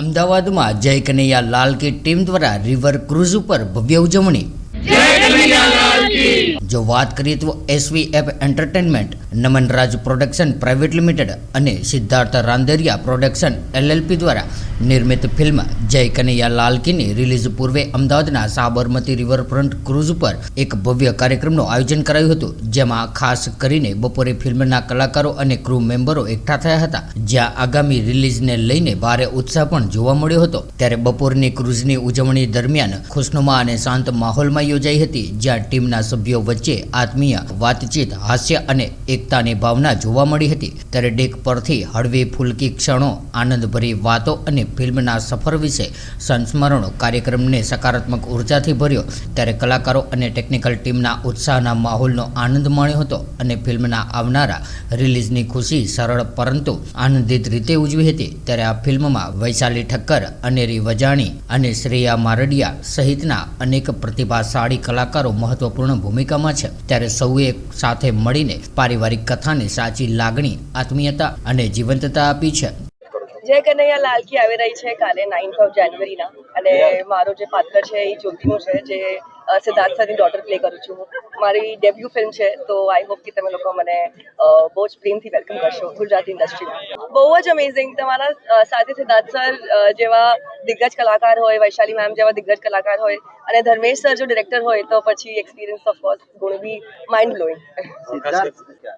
અમદાવાદમાં જય કનૈયા લાલ કી ટીમ દ્વારા રિવર ક્રુઝ ઉપર ભવ્ય ઉજવણી. જો વાત કરીએ તો SVF entertainment Namanraj production private limited અને સિદ્ધાર્થ રાંદેરિયા પ્રોડક્શન એલએલપી દ્વારા નિર્મિત ફિલ્મ જય કનૈયા લાલ રિલીઝ પૂર્વે અમદાવાદના સાબરમતી રિવરફ્રન્ટ ક્રુઝ પર એક ભવ્ય કાર્યક્રમનું આયોજન કરાયું હતું, જેમાં ખાસ કરીને બપોરે ફિલ્મના કલાકારો અને ક્રૂ મેમ્બરો એકઠા થયા હતા. જ્યાં આગામી રિલીઝને લઈને ભારે ઉત્સાહ પણ જોવા મળ્યો હતો. ત્યારે બપોરની ક્રુઝની ઉજવણી દરમિયાન ખુશનુમા અને શાંત માહોલમાં યોજાઈ હતી, જ્યાં ટીમના સભ્યો વચ્ચે આત્મીય વાતચીત, હાસ્ય અને એકતાની ભાવના જોવા મળી હતી. ત્યારે ડેક પરથી હળવી ફૂલકી ક્ષણો, આનંદભરી વાતો અને ફિલ્મના સફર વિશે સંસ્મરણો કાર્યક્રમને સકારાત્મક ઉર્જાથી ભર્યો. ત્યારે કલાકારો અને ટેકનિકલ ટીમના ઉત્સાહના માહોલનો આનંદ માણ્યો હતો અને ફિલ્મના આવનારા રિલીઝની ખુશી સરળ પરંતુ આનંદિત રીતે ઉજવી હતી. ત્યારે આ ફિલ્મમાં વૈશાલી ઠક્કર, અનેરી વજાણી અને શ્રેયા મારડિયા સહિતના અનેક પ્રતિભાશાળી કલાકારો મહત્વપૂર્ણ ભૂમિકામાં છે. ત્યારે સૌએ સાથે મળીને પારિવારિક કથાને સાચી લાગણી આત્મીયતા અને જીવંતતા આપી છે. જય કનૈયા લાલકી આવી રહી છે કાલે નાઇન્થ ઓફ જાન્યુઆરીના અને મારો જે પાત્ર છે એ જ્યોતિનું છે જે સિદ્ધાર્થ સરની ડોટર પ્લે કરું છું. મારી ડેબ્યુ ફિલ્મ છે તો આઈ હોપ કે તમે લોકો મને બહુ જ પ્રેમથી વેલકમ કરશો ગુજરાતી ઇન્ડસ્ટ્રીમાં બહુ જ અમેઝિંગ તમારા સાથે સિદ્ધાર્થ સર જેવા દિગ્ગજ કલાકાર હોય વૈશાલી મેમ જેવા દિગ્ગજ કલાકાર હોય અને ધર્મેશ સર જો ડિરેક્ટર હોય તો પછી એક્સપિરિયન્સ ઓફ કોર્સ ગુણ બી માઇન્ડ બ્લોઈંગ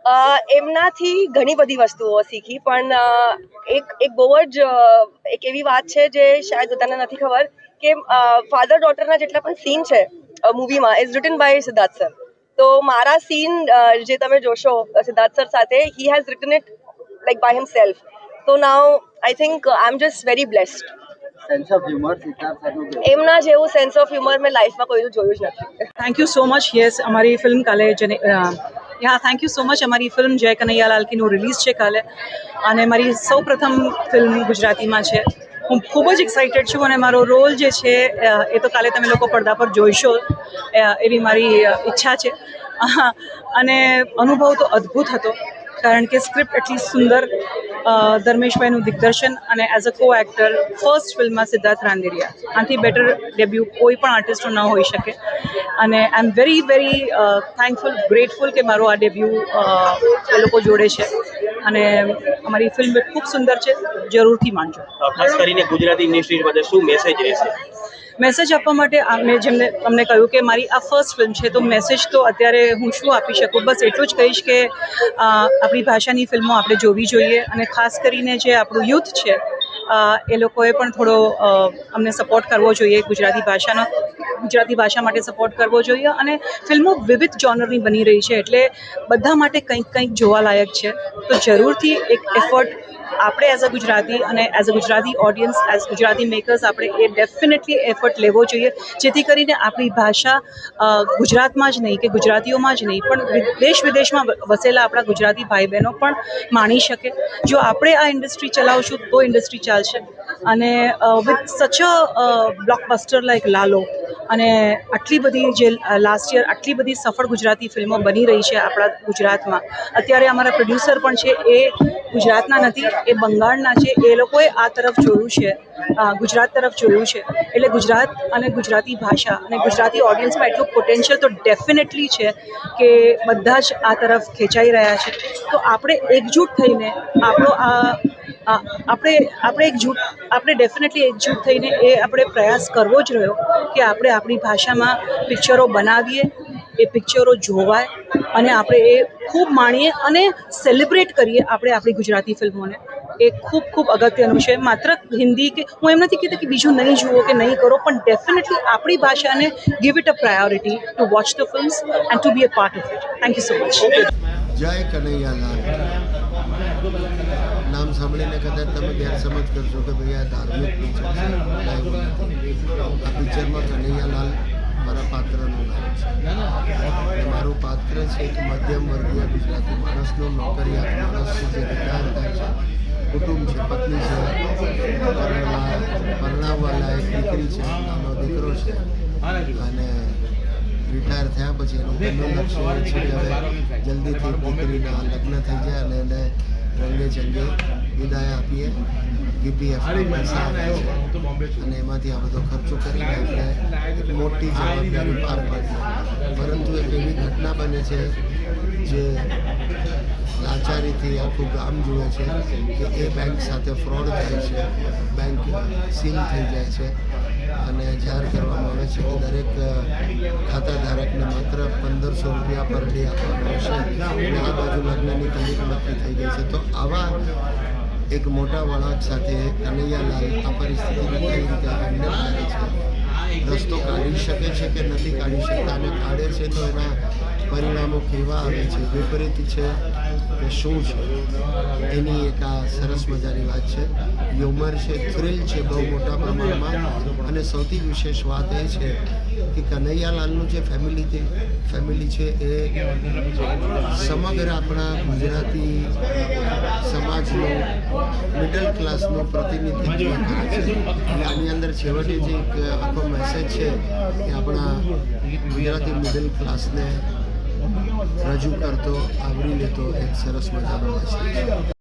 અ, એમનાથી ઘણી બધી વસ્તુઓ શીખી પણ એક એક બહુ જ એક એવી વાત છે જે શાયદ બધાને નથી ખબર કે ફાધર ડોટરના જેટલા પણ સીન છે મૂવીમાં is written by Siddharth sir તો મારા સીન જે તમે જોશો સિદ્ધાર્થ સર સાથે he has written it like by himself તો now I think I am just very blessed sense of humour એમના જેવું સેન્સ ઓફ હ્યુમર મેં લાઈફમાં કોઈનું જોયું જ નથી. Thank you so much yes અમારી ફિલ્મ કાલે જને યા થેન્ક યુ સો મચ અમારી ફિલ્મ જય કનૈયા કીનું રિલીઝ છે કાલે. અને મારી સૌ પ્રથમ ફિલ્મ ગુજરાતીમાં છે. હું ખૂબ જ એક્સાઇટેડ છું અને મારો રોલ જે છે એ તો કાલે તમે લોકો પડદા પર જોઈશો એવી મારી ઈચ્છા છે. અને અનુભવ તો અદ્ભુત હતો, કારણ કે સ્ક્રિપ્ટ એટલી સુંદર ધર્મેશભાઈનું દિગ્દર્શન અને એઝ અ કો એક્ટર ફર્સ્ટ ફિલ્મમાં સિદ્ધાર્થ રાંદેરિયા. આનાથી બેટર ડેબ્યુ કોઈ પણ આર્ટિસ્ટનો ન હોઈ શકે. અને I am very very thankful grateful કે મારો આ ડેબ્યુ એ લોકો જોડે છે. અને અમારી ફિલ્મ ખૂબ સુંદર છે. જરૂરથી માણજો ખાસ કરીને ગુજરાતી ઇન્ડસ્ટ્રી માટે શું મેસેજ રહેશે? મેસેજ આપવા માટે મેં જેમને તમને કહ્યું કે મારી આ ફર્સ્ટ ફિલ્મ છે તો મેસેજ તો અત્યારે હું શું આપી શકું? બસ એટલું જ કહીશ કે આપણી ભાષાની ફિલ્મો આપણે જોવી જોઈએ અને ખાસ કરીને જે આપણું યુથ છે એ લોકોએ પણ થોડો અમને સપોર્ટ કરવો જોઈએ ગુજરાતી ભાષાનો, ગુજરાતી ભાષા માટે સપોર્ટ કરવો જોઈએ અને ફિલ્મો વિવિધ જોનરની બની રહી છે એટલે બધા માટે કંઈક કંઈક જોવાલાયક છે. તો જરૂરથી એક એફર્ટ આપણે એઝ અ ગુજરાતી અને as a Gujarati audience as Gujarati makers આપણે એ ડેફિનેટલી એફર્ટ લેવો જોઈએ, જેથી કરીને આપણી ભાષા ગુજરાતમાં જ નહીં કે ગુજરાતીઓમાં જ નહીં, પણ દેશ વિદેશમાં વસેલા આપણા ગુજરાતી ભાઈ બહેનો પણ માણી શકે. જો આપણે આ ઇન્ડસ્ટ્રી ચલાવશું તો ઇન્ડસ્ટ્રી ચાલશે. અને વિથ સચ અ બ્લોકબસ્ટર લાઈક લાલો અને આટલી બધી જે લાસ્ટ યર આટલી બધી સફળ ગુજરાતી ફિલ્મો બની રહી છે આપણા ગુજરાતમાં. અત્યારે અમારા પ્રોડ્યુસર પણ છે, એ ગુજરાતના નથી, એ બંગાળના છે, એ લોકોએ આ તરફ જોયું છે ગુજરાત તરફ જોયું છે. એટલે ગુજરાત અને ગુજરાતી ભાષા અને ગુજરાતી ઓડિયન્સમાં એટલું પોટેન્શિયલ તો ડેફિનેટલી છે કે બધા જ આ તરફ ખેંચાઈ રહ્યા છે. તો આપણે એકજૂટ થઈને આપણો આ- આપણે આપણે એક જૂથ, આપણે ડેફિનેટલી એકજૂટ થઈને એ આપણે પ્રયાસ કરવો જ રહ્યો કે આપણે આપણી ભાષામાં પિક્ચરો બનાવીએ, એ પિક્ચરો જોવાય અને આપણે એ ખૂબ માણીએ અને સેલિબ્રેટ કરીએ આપણે આપણી ગુજરાતી ફિલ્મોને. એ ખૂબ ખૂબ અગત્યનું છે. માત્ર હિન્દી કે, હું એમ નથી કહેતી કે બીજું નહીં જુઓ કે નહીં કરો, પણ ડેફિનેટલી આપણી ભાષાને give it a priority to watch the films and to be a part of it thank you so much Jai Kanaiya Lal સાંભળીને કદાચ તમે ગેરસમજ કરશો કે ભાઈ આ ધાર્મિક પિક્ચર છે. આ પિક્ચરમાં કનૈયાલાલ મારા પાત્રનું નામ છે. મારું પાત્ર છે એક મધ્યમ વર્ગીય ગુજરાતી માણસનો નોકરિયાત માણસ છે, જે રિટાયર થાય છે, કુટુંબ છે, પત્ની છે, પરણવા એક દીકરી છે, નાનો દીકરો છે. અને રિટાયર થયા પછી એનું પહેલું લક્ષ્ય એ છે કે હવે જલ્દીથી દીકરીના લગ્ન થઈ જાય અને એને રંગે ચંગે વિદાય આપીએ. બીપીએફના પૈસા અને એમાંથી આ બધો ખર્ચો કરીને આપણે મોટી જવાબદારી પાર પાડીએ પરંતુ એક એવી ઘટના બને છે જે લાચારીથી આખું ગામ જુએ છે કે એ બેંક સાથે ફ્રોડ થાય છે બેંક સીલ થઈ જાય છે અને જાહેર કરવામાં આવે છે કે દરેક ખાતા ધારકને માત્ર પંદરસો રૂપિયા પર ડે આપવામાં આવશે અને આ બાજુ લગ્નની તારીખ નક્કી થઈ ગઈ છે. તો આવા એક મોટા વળાંક સાથે કનૈયાલાલ આ પરિસ્થિતિને કઈ રીતે હેન્ડલ કરે છે? રસ્તો કાઢી શકે છે કે નથી કાઢી શકતા? અને કાઢે છે તો એના પરિણામો કેવા આવે છે, વિપરીત છે કે શું છે? એની એક આ સરસ મજાની વાત છે. હ્યુમર છે, થ્રિલ છે, બહુ મોટા પ્રમાણમાં. અને સૌથી વિશેષ વાત એ છે કે કનૈયાલાલનું જે ફેમિલી છે ફેમિલી છે એ સમગ્ર આપણા ગુજરાતી સમાજનું મિડલ ક્લાસનું પ્રતિનિધિત્વ કરે છે. એટલે આની અંદર છેવટે જે એક આખો મેસેજ છે એ આપણા ગુજરાતી મિડલ ક્લાસને રજૂ કરતો આવરી લેતો એક સરસ મજાનો